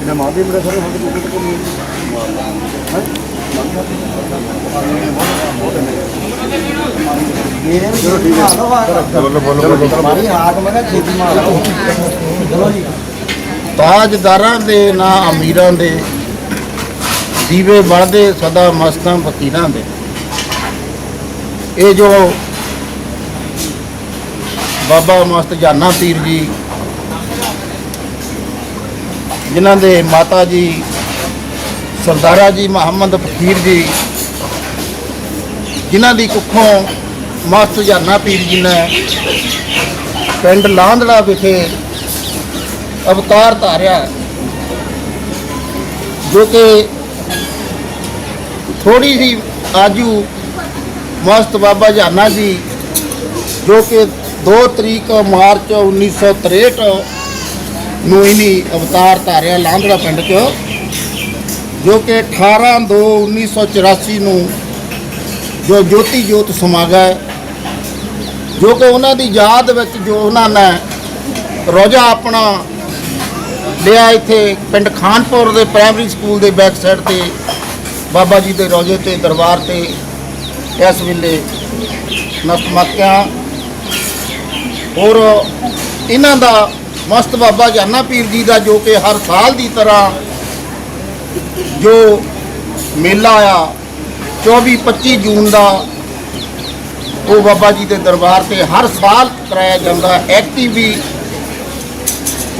ਇਹਨਾਂ ਮਾਦੇ ਮੇਰੇ ਸਾਰੇ ਹੁਣ ਤੱਕ ਕੋਈ ਨਹੀਂ ਹੈ ਚਲੋ ਠੀਕ ਹੈ ਬੋਲੋ ਬੋਲੋ ਬੋਲੋ ਤਾਜਦਾਰਾਂ ਦੇ ਨਾ ਅਮੀਰਾਂ ਦੇ ਦੀਵੇ ਬਲਦੇ ਸਦਾ ਮਸਤਾਂ ਫਕੀਰਾਂ ਦੇ ਇਹ ਜੋ ਬਾਬਾ ਮਸਤ ਜਾਨਾ ਪੀਰ ਜੀ ਜਿਨ੍ਹਾਂ ਦੇ ਮਾਤਾ ਜੀ, ਸਰਦਾਰਾ ਜੀ, ਮੁਹੰਮਦ ਫਕੀਰ ਜੀ, ਜਿਨ੍ਹਾਂ ਦੀ ਕੁੱਖੋਂ ਮਸਤ ਜਾਨਾ ਪੀਰ ਜੀ ਨੇ ਪਿੰਡ ਲਾਂਦੜਾ ਵਿਖੇ ਅਵਤਾਰ ਧਾਰਿਆ, ਜੋ ਕਿ ਥੋੜੀ ਸੀ ਆਜੂ ਮਸਤ ਬਾਬਾ ਜਾਨਾ ਜੀ, ਜੋ ਕਿ 2 ਤਰੀਕ ਮਾਰਚ 1963 ਨੂੰ ਇਨੀ ਅਵਤਾਰ ਧਾਰਿਆ ਲਾਂਦੜਾ ਪਿੰਡ 'ਚ, ਜੋ ਕਿ 18 2 1984 ਨੂੰ ਜੋ ਜੋਤੀ ਜੋਤ ਸਮਾਗਾ ਜੋ ਕਿ ਉਹਨਾਂ ਦੀ ਯਾਦ ਵਿੱਚ ਜੋ ਉਹਨਾਂ ਨੇ ਰੋਜ਼ਾ ਆਪਣਾ ਲਿਆ ਇੱਥੇ ਪਿੰਡ ਖਾਨਪੁਰ ਦੇ ਪ੍ਰਾਇਮਰੀ ਸਕੂਲ ਦੇ ਬੈਕ ਸਾਈਡ ਤੇ, ਬਾਬਾ ਜੀ ਦੇ ਰੋਜ਼ੇ ਤੇ, ਦਰਬਾਰ ਤੇ ਇਸ ਵੇਲੇ ਨਸਮਕਿਆ ਔਰ ਇਹਨਾਂ ਦਾ ਮਸਤ ਬਾਬਾ ਜਾਨਾ ਪੀਰ ਜੀ ਦਾ ਜੋ ਕਿ ਹਰ ਸਾਲ ਦੀ ਤਰ੍ਹਾਂ ਜੋ ਮੇਲਾ ਆ 24 25 ਜੂਨ ਦਾ, ਉਹ ਬਾਬਾ ਜੀ ਦੇ ਦਰਬਾਰ ਤੇ ਹਰ ਸਾਲ ਕਰਾਇਆ ਜਾਂਦਾ ਐਕਟਿਵ ਵੀ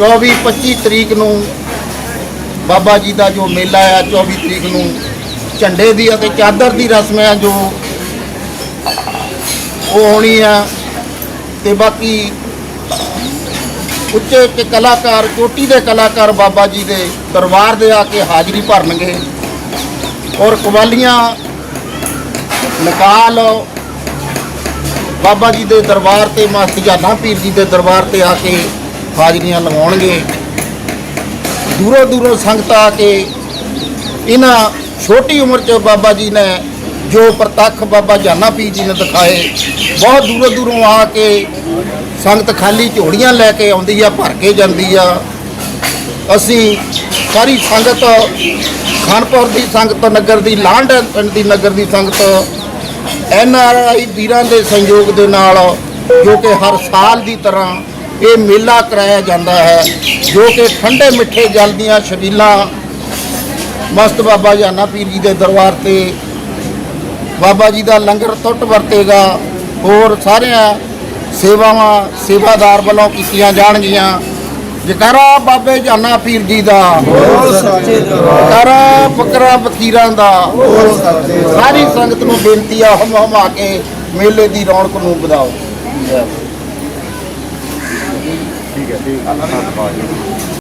24 25 ਤਰੀਕ ਨੂੰ ਬਾਬਾ ਜੀ ਦਾ ਜੋ ਮੇਲਾ ਆ 24 ਤਰੀਕ ਨੂੰ ਝੰਡੇ ਦੀ ਅਤੇ ਚਾਦਰ ਦੀ ਰਸਮ ਆ ਜੋ ਉਹ ਹੋਣੀ ਆ। ਤੇ ਬਾਕੀ ਉੱਚੇ ਉੱਚੇ ਕਲਾਕਾਰ, ਕੋਟੀ ਦੇ ਕਲਾਕਾਰ ਬਾਬਾ ਜੀ ਦੇ ਦਰਬਾਰ ਦੇ ਆ ਕੇ ਹਾਜ਼ਰੀ ਭਰਨਗੇ। ਔਰ ਕਵਾਲੀਆਂ ਨਕਾਲ ਬਾਬਾ ਜੀ ਦੇ ਦਰਬਾਰ ਤੇ ਮਸਤ ਜਾਨਾ ਪੀਰ ਜੀ ਦੇ ਦਰਬਾਰ ਤੇ ਆ ਕੇ ਹਾਜ਼ਰੀਆਂ ਲਗਾਉਣਗੇ ਦੂਰੋਂ ਦੂਰੋਂ ਸੰਗਤ ਆ ਕੇ ਇਹਨਾਂ ਛੋਟੀ ਉਮਰ 'ਚ ਬਾਬਾ ਜੀ ਨੇ ਜੋ ਪ੍ਰਤੱਖ ਬਾਬਾ ਜਾਨਾ ਪੀਰ ਜੀ ਨੇ ਦਿਖਾਏ, ਬਹੁਤ ਦੂਰੋਂ ਦੂਰੋਂ ਆ ਕੇ ਸੰਗਤ ਖਾਲੀ ਝੋੜੀਆਂ ਲੈ ਕੇ ਆਉਂਦੀ ਆ, ਭਰ ਕੇ ਜਾਂਦੀ ਆ। ਅਸੀਂ ਸਾਰੀ ਸੰਗਤ, ਖਾਨਪੁਰ ਦੀ ਸੰਗਤ, ਨਗਰ ਦੀ, ਲਾਂਡ ਪਿੰਡ ਦੀ, ਨਗਰ ਦੀ ਸੰਗਤ, ਐਨ ਆਰ ਆਈ ਵੀਰਾਂ ਦੇ ਸੰਯੋਗ ਦੇ ਨਾਲ ਜੋ ਕਿ ਹਰ ਸਾਲ ਦੀ ਤਰ੍ਹਾਂ ਇਹ ਮੇਲਾ ਕਰਾਇਆ ਜਾਂਦਾ ਹੈ, ਜੋ ਕਿ ਠੰਡੇ ਮਿੱਠੇ ਜਲ ਦੀਆਂ ਛਬੀਲਾਂ ਮਸਤ ਬਾਬਾ ਜਾਨਾ ਪੀਰ ਜੀ ਦੇ ਦਰਬਾਰ ਤੇ ਬਾਬਾ ਜੀ ਦਾ ਲੰਗਰ ਟੁੱਟ ਵਰਤੇਗਾ, ਹੋਰ ਸਾਰੀਆਂ ਸੇਵਾਵਾਂ ਸੇਵਾਦਾਰ ਵੱਲੋਂ ਕੀਤੀਆਂ ਜਾਣਗੀਆਂ। ਜਕਾਰਾ ਬਾਬੇ ਜਾਨਾ ਪੀਰ ਜੀ ਦਾ, ਜਕਾਰਾ ਫਕਰਾ ਫਕੀਰਾਂ ਦਾ, ਸਾਰੀ ਸੰਗਤ ਨੂੰ ਬੇਨਤੀ ਆ, ਹਮ ਹਮ ਆ ਕੇ ਮੇਲੇ ਦੀ ਰੌਣਕ ਨੂੰ ਵਧਾਓ। ਠੀਕ ਹੈ ਠੀਕ ਹੈ